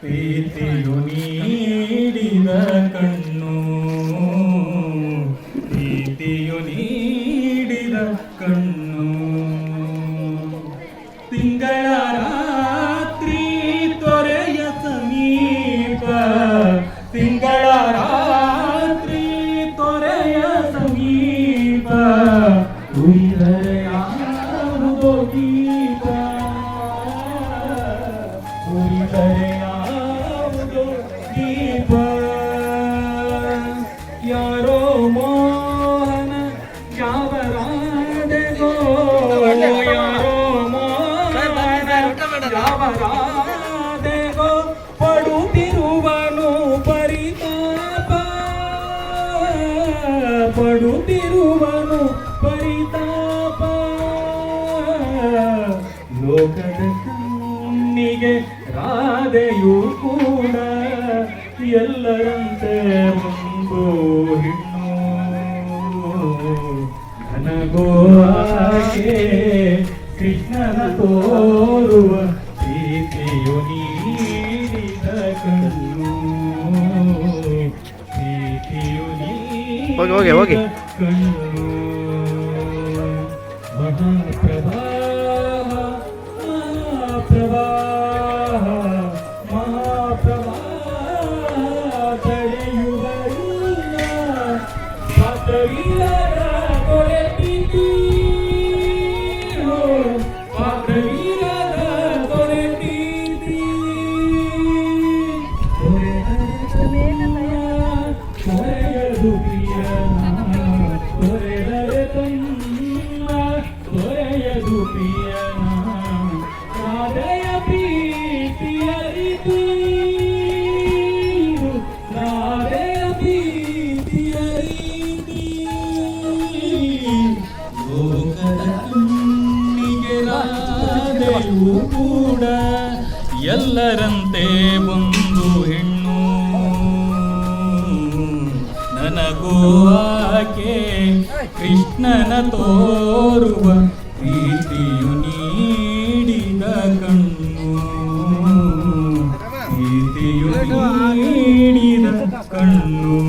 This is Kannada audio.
ಪ್ರೀತಿಯು ನೀಡಿದ ಕಣ್ಣು ಪ್ರೀತಿಯು ನೀಡಿದ ಕಣ್ಣು ತಿಂಗಳ ರಾತ್ರಿ ತೊರೆಯ ಸಮೀಪ ತಿಂಗಳ ರಾತ್ರಿ ತೊರೆಯ ಸಮೀಪ ಉಯಿದರೆ ಪಡುತ್ತಿರುವನು ಪರಿತಾಪ. ಲೋಕದ ಕಣ್ಣಿಗೆ ರಾಧೆಯು ಕೂಡ ಎಲ್ಲರಂತೆ ಒಂದು ಹೆಣ್ಣು. ಕೃಷ್ಣನ ತೋರುವ ಪ್ರೀತಿಯು ನೀಡಿದ ಕಣ್ಣು. ಹೋಗಿ, ಹೋಗಿ, ಹೋಗಿ. ನೀಡಿದ ಕಣ್ಣು ಕೂಡ ಎಲ್ಲರಂತೆ ಒಂದು ಹೆಣ್ಣು. ನನಗೂ ಆಕೆ ಕೃಷ್ಣನ ತೋರುವ ಪ್ರೀತಿಯು ನೀಡಿದ ಕಣ್ಣು. ಪ್ರೀತಿಯು ನೀಡಿದ ಕಣ್ಣು.